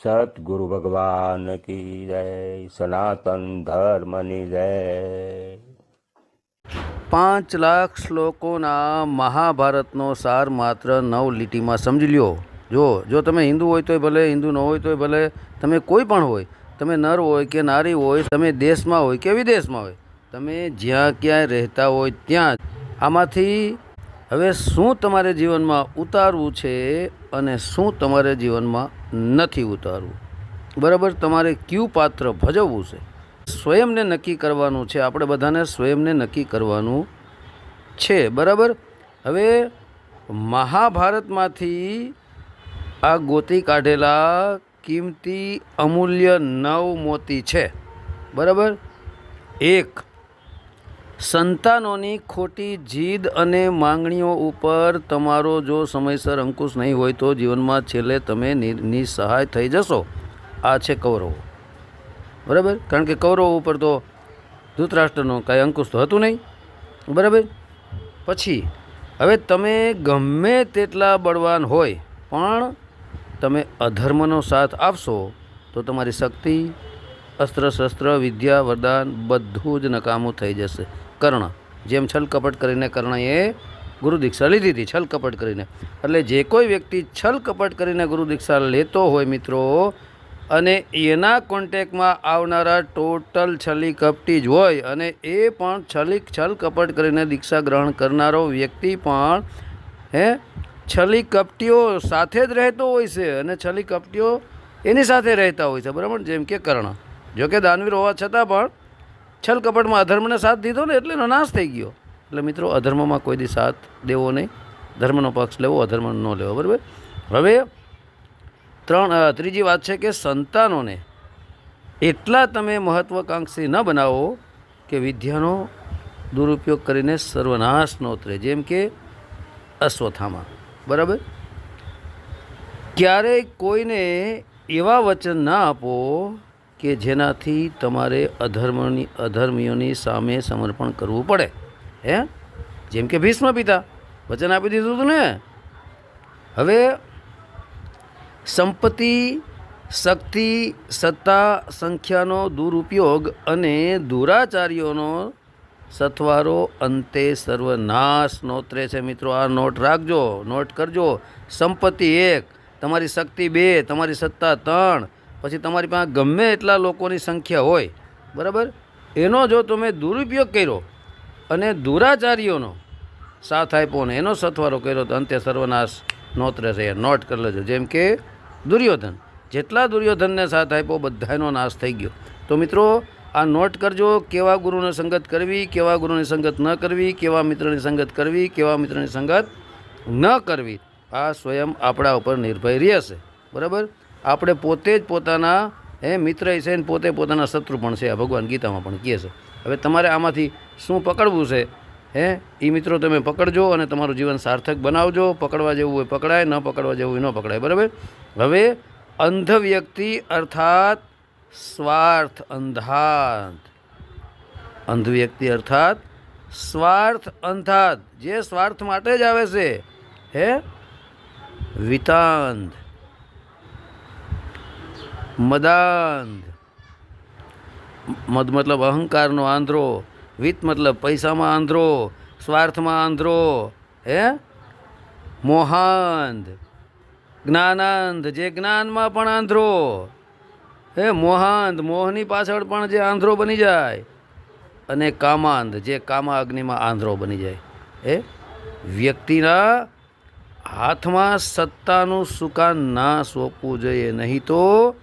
સતગુરુ ભગવાન કી જય સનાતન ધર્મની જય પાંચ લાખ શ્લોકોના મહાભારતનો સાર માત્ર નવ લીટીમાં સમજી લ્યો. જો જો તમે હિન્દુ હોય તોય ભલે, હિન્દુ ન હોય તોય ભલે, તમે કોઈ પણ હોય, તમે નર હોય કે નારી હોય, તમે દેશમાં હોય કે વિદેશમાં હોય, તમે જ્યાં ક્યાંય રહેતા હોય ત્યાં આમાંથી હવે શું તમારે જીવનમાં ઉતારવું છે અને શું તમારે જીવનમાં નથી ઉતારવું? બરાબર, તમારે કયું પાત્ર ભજવવું છે? સ્વયંને નક્કી કરવાનું છે, આપણે બધાને સ્વયંને નક્કી કરવાનું છે, બરાબર? હવે મહાભારતમાંથી આ ગોતી કાઢેલા કિંમતી અમૂલ્ય નવ મોતી છે, બરાબર? એક સંતાનોની ખોટી જીદ અને માંગણીઓ ઉપર તમારો જો સમયસર અંકુશ નહીં હોય તો જીવનમાં છેલ્લે તમે નિસહાય થઈ જશો. આ છે કૌરવો. બરાબર? કારણ કે કૌરવો ઉપર તો ધૃતરાષ્ટ્રનો કાંઈ અંકુશ તો હતું નહીં. બરાબર? પછી, હવે તમે ગમે તેટલા બળવાન હોય, પણ તમે અધર્મનો સાથ આપશો, તો તમારી શક્તિ અસ્ત્ર શસ્ત્ર વિદ્યા, વરદાન બધું જ નકામું થઈ જશે. કર્ણ. જેમ છલ કપટ કરીને કર્ણએ ગુરુ દીક્ષા લીધી હતી છલ કપટ કરીને. એટલે જે કોઈ વ્યક્તિ છલ કપટ કરીને ગુરુ દીક્ષા લેતો હોય મિત્રો, અને એના કોન્ટેકમાં આવનારા ટોટલ છલી કપટી જ હોય, અને એ પણ છલી છલ કપટ કરીને દીક્ષા ગ્રહણ કરનારો વ્યક્તિ પણ, હે છલી કપટીઓ સાથે જ રહેતો હોય છે, અને છલી કપટીઓ એની સાથે રહેતા હોય છે. બરાબર? જેમ કે કર્ણ. જોકે દાનવીર હોવા છતાં પણ છલ કપટમાં અધર્મને સાથ દીધો ને એટલે એનો નાશ થઈ ગયો. એટલે મિત્રો, અધર્મમાં કોઈ દી સાથ દેવો નહીં. ધર્મનો પક્ષ લેવો, અધર્મ ન લેવો, બરાબર? હવે ત્રણ ત્રીજી વાત છે કે સંતાનોને એટલા તમે મહત્વાકાંક્ષી ન બનાવો કે વિદ્યાનો દુરુપયોગ કરીને સર્વનાશ નોતરે જેમ કે અશ્વથામા, બરાબર? ક્યારેય કોઈને એવા વચન ના આપો કે જેનાથી તમારે અધર્મની અધર્મીઓની સામે સમર્પણ કરવું પડે. હે? જેમ કે ભીષ્મ પિતા, વચન આપી દીધું હતું ને? હવે સંપત્તિ, શક્તિ, સત્તા, સંખ્યાનો દુરુપયોગ અને દુરાચાર્યોનો સથવારો અંતે સર્વનાશ નોતરે છે મિત્રો. આ નોટ રાખજો, નોટ કરજો. સંપત્તિ એક, તમારી શક્તિ બે, તમારી સત્તા ત્રણ પછી તમારી પાસે ગમે એટલા લોકોની સંખ્યા હોય, બરાબર? એનો જો તમે દુરુપયોગ કર્યો અને દુરાચાર્યોનો સાથ આપ્યો ને એનો સથવારો કર્યો, તો અંતે સર્વનાશ નોતરે છે નોટ કરી લેજો. જેમ કે દુર્યોધન, જેટલા દુર્યોધનને સાથ આપ્યો, બધાનો નાશ થઈ ગયો. તો મિત્રો, આ નોટ કરજો, કેવા ગુરુને સંગત કરવી, કેવા ગુરુની સંગત ન કરવી, કેવા મિત્રની સંગત કરવી, કેવા મિત્રની સંગત ન કરવી, આ સ્વયં આપણા ઉપર નિર્ભય રહેશે. બરાબર? આપણે પોતે જ પોતાના, હે, મિત્ર છે ને પોતે પોતાના શત્રુ પણ છે. આ ભગવાન ગીતામાં પણ કહે છે. હવે તમારે આમાંથી શું પકડવું છે? હે એ મિત્રો તમે પકડજો અને તમારું જીવન સાર્થક બનાવજો. પકડવા જેવું હોય પકડાય, ન પકડવા જેવું હોય ન પકડાય. બરાબર? હવે અંધ વ્યક્તિ અર્થાત સ્વાર્થ, અંધાત. અંધ વ્યક્તિ અર્થાત સ્વાર્થ, અંધાત. જે સ્વાર્થ માટે જ આવે છે, હે વિતાંધ મદાંધ. મદ મતલબ અહંકારનો આંધ્રો, વિત મતલબ પૈસામાં આંધ્રો, સ્વાર્થમાં આંધ્રો, હે? મોહાંધ. જ્ઞાનાંધ જે જ્ઞાનમાં પણ આંધ્રો. હે, મોહાંધ, મોહની પાછળ પણ જે આંધ્રો બની જાય. અને કામાંધ જે કામા અગ્નિમાં આંધ્રો બની જાય. એ વ્યક્તિના હાથમાં સત્તાનું સુકાન ના સોંપવું જોઈએ. નહીં તો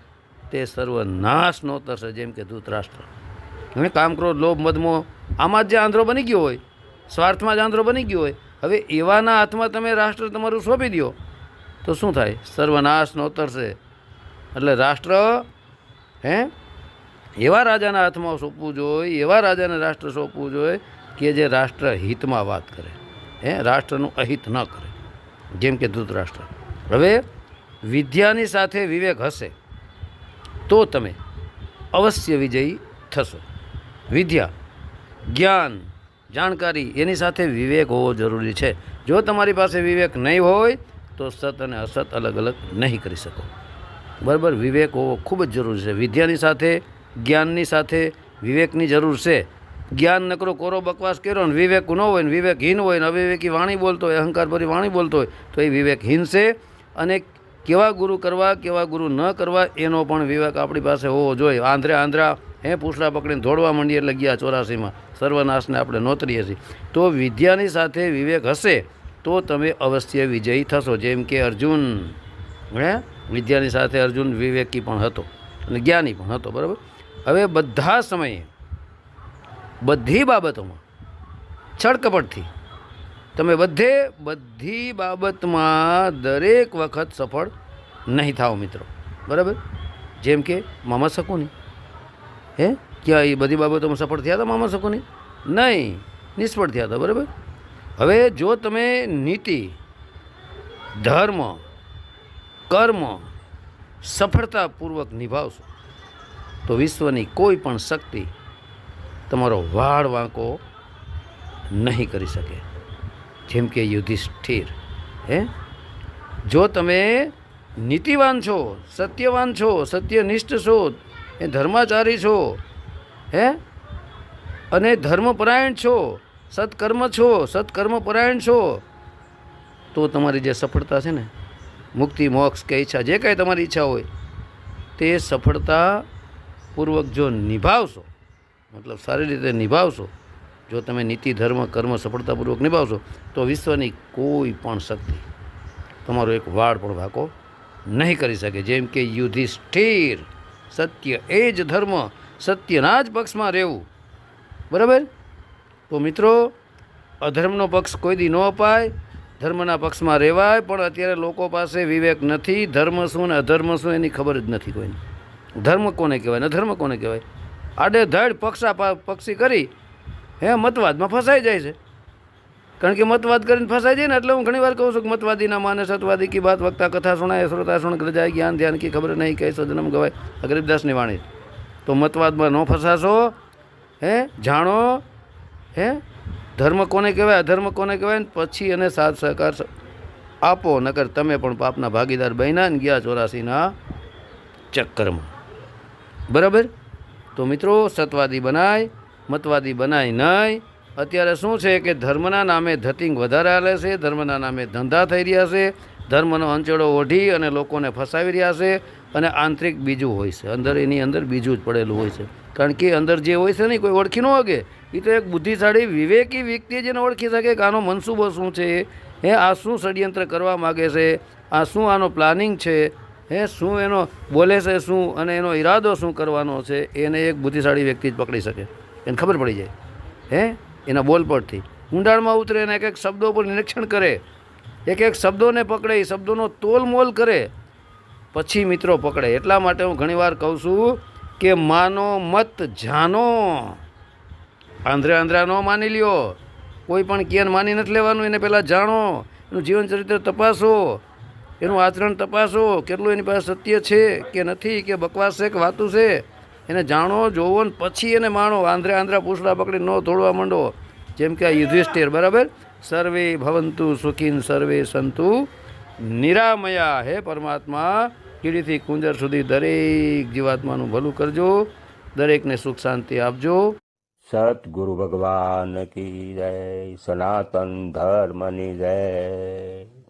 તે સર્વનાશ નો થશે, જેમ કે ધૂતરાષ્ટ્ર. કામ કરો, લોભ, મદમો, આમાં જ જે આંધ્રો બની ગયો હોય, સ્વાર્થમાં જ આંધ્રો બની ગયો હોય, હવે એવાના હાથમાં તમે રાષ્ટ્ર તમારું સોંપી દો, તો શું થાય? સર્વનાશ નો તરશે એટલે રાષ્ટ્ર, હે? એવા રાજાના હાથમાં સોંપવું જોઈએ, એવા રાજાને રાષ્ટ્ર સોંપવું જોઈએ, કે જે રાષ્ટ્ર હિતમાં વાત કરે. હે? રાષ્ટ્રનું અહિત ન કરે, જેમ કે ધૂતરાષ્ટ્ર. હવે વિદ્યાની સાથે વિવેક હશે. તો તમે અવશ્ય વિજયી થશો. વિદ્યા, જ્ઞાન, જાણકારી એની સાથે વિવેક હોવો જરૂરી છે. જો તમારી પાસે વિવેક નહીં હોય, તો સત અને અસત અલગ અલગ નહીં કરી શકો. બરાબર, વિવેક હોવો ખૂબ જ જરૂરી છે. વિદ્યાની સાથે, જ્ઞાનની સાથે વિવેકની જરૂર છે. જ્ઞાન નકરો કોરો બકવાસ કર્યો ને વિવેક ન હોય ને વિવેકહીન હોય ને અવિવેકી વાણી બોલતો હોય, અહંકારભરી વાણી બોલતો હોય, તો એ વિવેકહીન છે અને કેવા ગુરુ કરવા, કેવા ગુરુ ન કરવા, એનો પણ વિવેક આપણી પાસે હોવો જોઈએ. આંધ્રા આંધ્રા, હે પૂછડા પકડીને દોડવા માંડીએ એટલે ગયા ચોરાસીમાં. સર્વનાશને આપણે નોતરીએ છીએ. તો વિદ્યાની સાથે વિવેક હશે, તો તમે અવશ્ય વિજયી થશો. જેમ કે અર્જુન, હે? વિદ્યાની સાથે અર્જુન વિવેકી પણ હતો અને જ્ઞાની પણ હતો, બરાબર? હવે બધા સમયે બધી બાબતોમાં છળકપટથી તમે બધે બધી બાબતમાં દરેક વખત સફળ નહીં થાઓ મિત્રો. બરાબર? જેમ કે મામા શકુની. હે? ક્યાં એ બધી બાબતોમાં સફળ થયા હતા મામા શકુની? નહીં. નિષ્ફળ થયા હતા, બરાબર? હવે જો તમે નીતિ, ધર્મ, કર્મ સફળતાપૂર્વક નિભાવશો, તો વિશ્વની કોઈ પણ શક્તિ તમારો વાળ વાંકો નહીં કરી શકે. જેમ કે યુધિષ્ઠિર, હે? જો તમે નીતિવાન છો, સત્યવાન છો, સત્યનિષ્ઠ છો, એ ધર્માચારી છો, હે? અને ધર્મપરાયણ છો, સત્કર્મ છો, સત્કર્મપરાયણ છો, તો તમારી જે સફળતા છે ને, મુક્તિ, મોક્ષ કે ઈચ્છા, જે કાંઈ તમારી ઈચ્છા હોય, તે સફળતાપૂર્વક જો નિભાવશો, મતલબ સારી રીતે નિભાવશો જો તમે નીતિ, ધર્મ, કર્મ સફળતાપૂર્વક નિભાવશો, તો વિશ્વની કોઈ પણ શક્તિ તમારો એક વાળ પણ વાંકો નહીં કરી શકે. જેમ કે યુધિષ્ઠિર, સત્ય એ જ ધર્મ, સત્યના જ પક્ષમાં રહેવું. બરાબર? તો મિત્રો, અધર્મનો પક્ષ કોઈ દી ન અપાય, ધર્મના પક્ષમાં રહેવાય, પણ અત્યારે લોકો પાસે વિવેક નથી, ધર્મ શું ને અધર્મ શું એની ખબર જ નથી કોઈને. ધર્મ કોને કહેવાય અધર્મ કોને કહેવાય? આડે ધડ પક્ષા પક્ષી કરી હે, મતવાદમાં ફસાઈ જાય છે. કારણ કે મતવાદ કરીને ફસાઈ જાય ને એટલે હું ઘણીવાર કહું છું કે મતવાદીના માને સતવાદી કી વાત વક્તા, કથા સુણાય, શ્રોતા સુણ ગ્રજાય જ્ઞાન, ધ્યાન કી ખબર નહીં, કઈ સજનમ ગવાય. આ ગરીબદાસની વાણી તો મતવાદમાં ન ફસાશો, હે, જાણો, હે, ધર્મ કોને કહેવાય, અધર્મ કોને કહેવાય ને પછી એને સાથ સહકાર આપો, નકર તમે પણ પાપના ભાગીદાર બન્યા ને ગયા ચોરાસીના ચક્કરમાં. બરાબર? તો મિત્રો, સતવાદી બનાય મતવાદી બનાય નહીં. અત્યારે શું છે કે ધર્મના નામે ધતિંગ વધારે હાલે છે, ધર્મના નામે ધંધા થઈ રહ્યા છે, ધર્મનો અંચળો ઓઢી અને લોકોને ફસાવી રહ્યા છે અને આંતરિક બીજું હોય છે. અંદર એની અંદર બીજું જ પડેલું હોય છે. કારણ કે અંદર જે હોય છે ને કોઈ ઓળખી ન શકે. એ તો એક બુદ્ધિશાળી, વિવેકી વ્યક્તિ જેને ઓળખી શકે કે આનો મનસૂબો શું છે? હે, આ શું ષડયંત્ર કરવા માગે છે? આ શું આનો પ્લાનિંગ છે? હે, શું એનો બોલે છે શું અને એનો ઈરાદો શું કરવાનો છે? એને એક બુદ્ધિશાળી વ્યક્તિ જ પકડી શકે. એને ખબર પડી જાય. હે? એના બોલ પરથી. ઊંડાણમાં ઉતરે અને એક એક શબ્દો પર નિરીક્ષણ કરે. એક એક શબ્દોને પકડે, એ શબ્દોનો તોલમોલ કરે. પછી મિત્રો પકડે. એટલા માટે હું ઘણીવાર કહું છું કે માનો મત જાનો આંધ્રે આંધ્રા ન માની લ્યો. કોઈ પણ કેન માની નથી લેવાનું, એને પહેલાં જાણો. એનું જીવન ચરિત્ર તપાસો. એનું આચરણ તપાસો. કેટલું એની પાસે સત્ય છે કે નથી, કે બકવાસ છે, કે વાતું છે. એને જાણો, જોવો ને પછી એને માણો. આંધ્રે આંધ્રા પૂછડા પકડી ન તોડવા માંડો. જેમ કે આ યુધિષ્ઠિર, બરાબર? સર્વે ભવંતુ સુખીન સર્વે સંતુ નિરામયા. હે પરમાત્મા, કીડીથી કુંજર સુધી દરેક જીવાત્માનું ભલું કરજો. દરેકને સુખ શાંતિ આપજો. સતગુરુ ભગવાન કી જય, સનાતન ધર્મની જય.